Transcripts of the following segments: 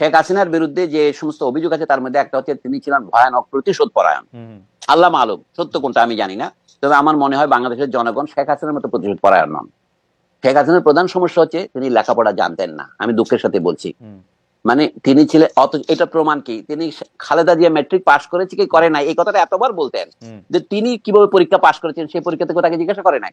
শেখ হাসিনার বিরুদ্ধে যে সমস্ত অভিযোগ আছে তার মধ্যে একটা হচ্ছে তিনি ছিলেন ভয়ানক প্রতিশোধ পরায়ণ। আল্লাহ মালুম সত্য কোনটা আমি জানি না। তবে আমার মনে হয় বাংলাদেশের জনগণ শেখ হাসিনার মতো প্রতিশোধ পরায়ণ নন। শেখ হাসিনার প্রধান সমস্যা হচ্ছে তিনি লেখাপড়া জানতেন না। আমি দুঃখের সাথে বলছি। মানে তিনি ছিলেন অত এটা প্রমাণ কি? তিনি খালেদা জিয়া ম্যাট্রিক পাশ করেছে কি করে নাই? এই কথাটা এতবার বলতেন যে তিনি কীভাবে পরীক্ষা পাশ করেছেন সেই পরীক্ষা থেকে তাকে জিজ্ঞাসা করে নাই।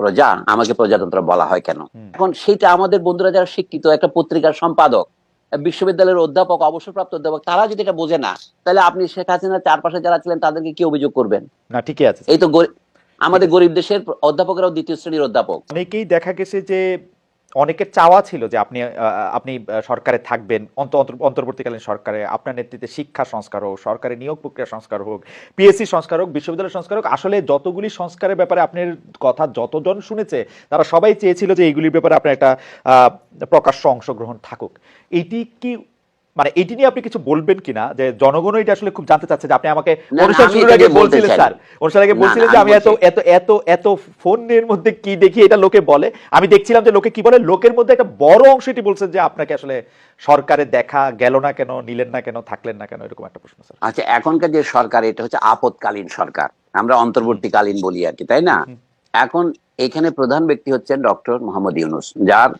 প্রজা আমাকে প্রজাতন্ত্র বলা হয় কেন? এখন সেটা আমাদের বন্ধুরা যারা শিক্ষিত একটা পত্রিকার সম্পাদক বিশ্ববিদ্যালয়ের অধ্যাপক অবসরপ্রাপ্ত অধ্যাপক তারা যদি এটা বোঝে না তাহলে আপনি শেখ হাসিনার চারপাশে যারা ছিলেন তাদেরকে কি অভিযোগ করবেন? না ঠিকই আছে। এই তো আমাদের গরিব দেশের অধ্যাপকরাও দ্বিতীয় শ্রেণির অধ্যাপক। অনেকেই দেখা গেছে যে অনেকের চাওয়া ছিল যে আপনি আপনি সরকারে থাকবেন, অন্ত- অন্ত- অন্তর্বর্তীকালীন সরকারে, আপনার নেতৃত্বে শিক্ষা সংস্কার হোক সরকারের নিয়োগ প্রক্রিয়া সংস্কার হোক পিএসসি সংস্কার হোক, বিশ্ববিদ্যালয় সংস্কার হোক, আসলে যতগুলি সংস্কারের ব্যাপারে আপনার কথা যতজন শুনেছে, তারা সবাই চেয়েছিল যে এইগুলির ব্যাপারে আপনার একটা প্রকাশ্য অংশগ্রহণ থাকুক। এটি কি মানে এটি নিয়ে আপনি কিছু বলবেন কিনা? যে জনগণ এটা আসলে খুব জানতে চাচ্ছে যে আপনি আমাকে অনুষ্ঠান শুরুর আগে বলছিলেন স্যার। অনুষ্ঠান আগে বলছিলেন যে আমি আমি এত এত এত এত ফোনের মধ্যে কি দেখি এটা লোকে বলে। আমি দেখছিলাম যে লোকে কি বলে লোকের মধ্যে একটা বড় অংশ এটি বলছেন যে আপনাকে আসলে সরকারে দেখা গেল না কেন নিলেন না কেন থাকলেন না কেন এরকম একটা প্রশ্ন স্যার। আচ্ছা এখনকার যে সরকার এটা হচ্ছে আপদকালীন সরকার। আমরা অন্তর্বর্তীকালীন বলি আর কি তাই না? এখন এখানে প্রধান ব্যক্তি হচ্ছেন ডক্টর মোহাম্মদ ইউনুস যার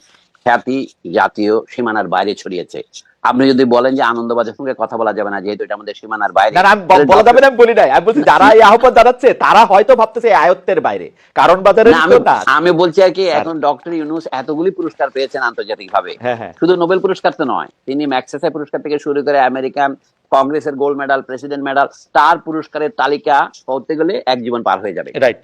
খ্যাতি জাতীয় সীমানার বাইরে ছড়িয়েছে। আপনি যদি বলেন যে আনন্দবাজার সঙ্গে কথা বলা যাবে না যেহেতু এটা আমাদের সীমানার বাইরে। না আমি বলা যাবে না আমি বলি নাই। আমি বলছি যারা এই আহ্বান জানাচ্ছে তারা হয়তো ভাবতেছে এই আয়ত্তের বাইরে। কারণ বাজারে আমি আমি বলছি আর কি এখন ডক্টর ইউনুস এতগুলি পুরস্কার পেয়েছেন আন্তর্জাতিক ভাবে হ্যাঁ হ্যাঁ। শুধু নোবেল পুরস্কার তো নয় তিনি ম্যাক্সেসে পুরস্কার থেকে শুরু করে আমেরিকান কংগ্রেসের গোল্ড মেডাল প্রেসিডেন্ট মেডাল তার পুরস্কারের তালিকা করতে গেলে এক জীবন পার হয়ে যাবে। রাইট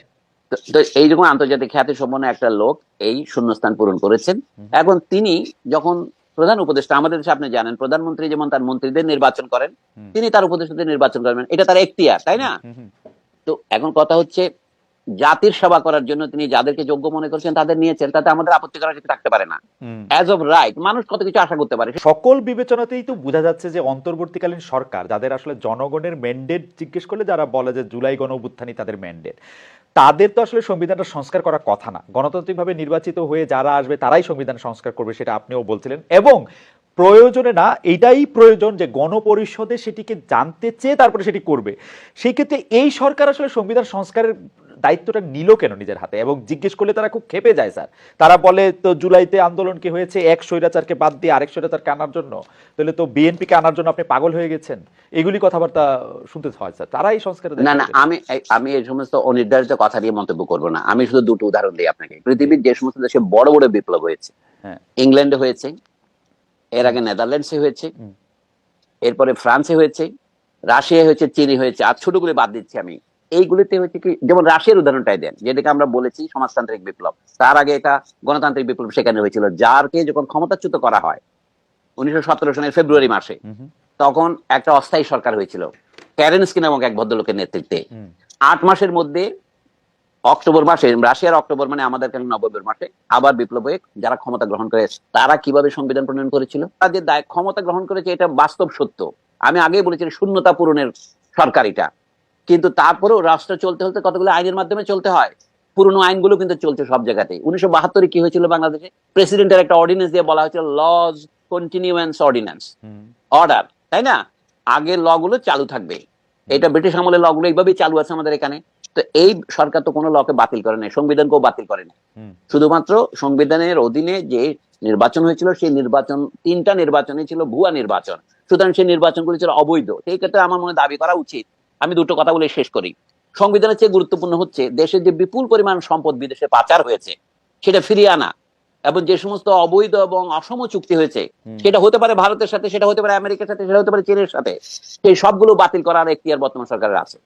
তো- তো এইরকম আন্তর্জাতিক খ্যাতি সম্পন্ন একটা লোক এই শূন্যস্থান পূরণ করেছেন এখন তিনি যখন প্রধান উপদেষ্টা আমাদের দেশে আপনি জানেন প্রধানমন্ত্রী যেমন তার মন্ত্রীদের নির্বাচন করেন তিনি তার উপদেষ্টাদের নির্বাচন করবেন এটা তার এখতিয়ার তাই না? তো এখন কথা হচ্ছে জাতির সেবা করার জন্য তিনি যাদেরকে যোগ্য মনে করছেন তাদের নিয়েছেন তাতে আমাদের আপত্তি করার কিছু থাকতে পারে না। অ্যাজ অফ রাইট মানুষ কত কিছু আশা করতে পারে? সকল বিবেচনাতেই তো বোঝা যাচ্ছে যে অন্তর্বর্তীকালীন সরকার যাদের আসলে জনগণের ম্যান্ডেট জিজ্ঞেস করলে যারা বলে যে জুলাই গণ অভ্যুত্থানই তাদের ম্যান্ডেট তাদের তো আসলে সংবিধানটা সংস্কার করার কথা না। গণতান্ত্রিকভাবে নির্বাচিত হয়ে যারা আসবে, তারাই সংবিধান সংস্কার করবে, সেটা আপনিও বলছিলেন। এবং প্রয়োজনে না, এটাই প্রয়োজন যে গণপরিষদে সেটিকে জানতে চেয়ে তারপরে সেটি করবে। সেই ক্ষেত্রে এই সরকার আসলে সংবিধান সংস্কারের দায়িত্বটা নিল কেন নিজের হাতে? এবং জিজ্ঞেস করলে তারা খুব খেপে যায় স্যার। তারা বলে তো জুলাইতে আন্দোলন কি হয়েছে? এক স্বৈরাচারকে বাদ দিয়ে আরেক স্বৈরাচারকে আনার জন্য? তাহলে তো বিএনপিকে আনার জন্য আপনি পাগল হয়ে গেছেন। এগুলি কথাবার্তা শুনতে হয় স্যার। তারাই সংস্কারের না না আমি এই- আমি এই সমস্ত অনির্ধারিত কথা নিয়ে মন্তব্য করব না। আমি শুধু দুটো উদাহরণ দিই আপনাকে। পৃথিবীর যে সমস্ত দেশে বড় বড় বিপ্লব হয়েছে হ্যাঁ। ইংল্যান্ডে হয়েছে এর আগে নেদারল্যান্ডসে হয়েছে এরপরে ফ্রান্সে হয়েছে রাশিয়া হয়েছে চীনে হয়েছে। আর ছোটগুলো বাদ দিচ্ছি আমি। এইগুলিতে হচ্ছে কি যেমন রাশিয়ার উদাহরণটাই দেন যেটাকে আমরা বলেছি সমাজতান্ত্রিক বিপ্লব। তার আগে এটা গণতান্ত্রিক বিপ্লব সেখানে হয়েছিল যারকে যখন ক্ষমতাচ্যুত করা হয় উনিশশো সনের ফেব্রুয়ারি মাসে তখন একটা অস্থায়ী সরকার হয়েছিল ক্যারেন্সকি নামক এক ভদ্রলোকের নেতৃত্বে। আট মাসের মধ্যে অক্টোবর মাসে রাশিয়ার অক্টোবর মানে আমাদের কেন নভেম্বর মাসে আবার বিপ্লব হয়ে যারা ক্ষমতা গ্রহণ করে তারা কীভাবে সংবিধান প্রণয়ন করেছিল? তাদের দায় ক্ষমতা গ্রহণ করেছে এটা বাস্তব সত্য। আমি আগেই বলেছি শূন্যতা পূরণের সরকার এটা। কিন্তু তারপরেও রাষ্ট্র চলতে হতে কতগুলো আইনের মাধ্যমে চলতে হয়? পুরনো আইনগুলো কিন্তু চলছে সব জায়গাতে উনিশশো বাহাত্তরে কি হয়েছিল বাংলাদেশে? প্রেসিডেন্টের একটা অর্ডিন্যান্স দিয়ে বলা হয়েছিল লজ কন্টিনিউয়েন্স অর্ডিন্যান্স হুম, অর্ডার তাই না? আগের ল গুলো চালু থাকবে। এটা ব্রিটিশ আমলের ল গুলো এইভাবেই চালু আছে আমাদের এখানে। তো এই সরকার তো কোনো লকে বাতিল করে নাই সংবিধানকেও বাতিল করে নাই। শুধুমাত্র সংবিধানের অধীনে যে নির্বাচন হয়েছিল সেই নির্বাচন তিনটা নির্বাচনই ছিল ভুয়া নির্বাচন। সুতরাং সেই নির্বাচনগুলি ছিল অবৈধ। সেই ক্ষেত্রে আমার মনে দাবি করা উচিত আমি দুটো কথা বলে শেষ করি। সংবিধানের চেয়ে গুরুত্বপূর্ণ হচ্ছে দেশের যে বিপুল পরিমাণ সম্পদ বিদেশে পাচার হয়েছে সেটা ফিরিয়ে আনা এবং যে সমস্ত অবৈধ এবং অসম চুক্তি হয়েছে সেটা হতে পারে ভারতের সাথে সেটা হতে পারে আমেরিকার সাথে সেটা হতে পারে চীনের সাথে সেই সবগুলো বাতিল করার এখতিয়ার বর্তমান সরকারের আছে।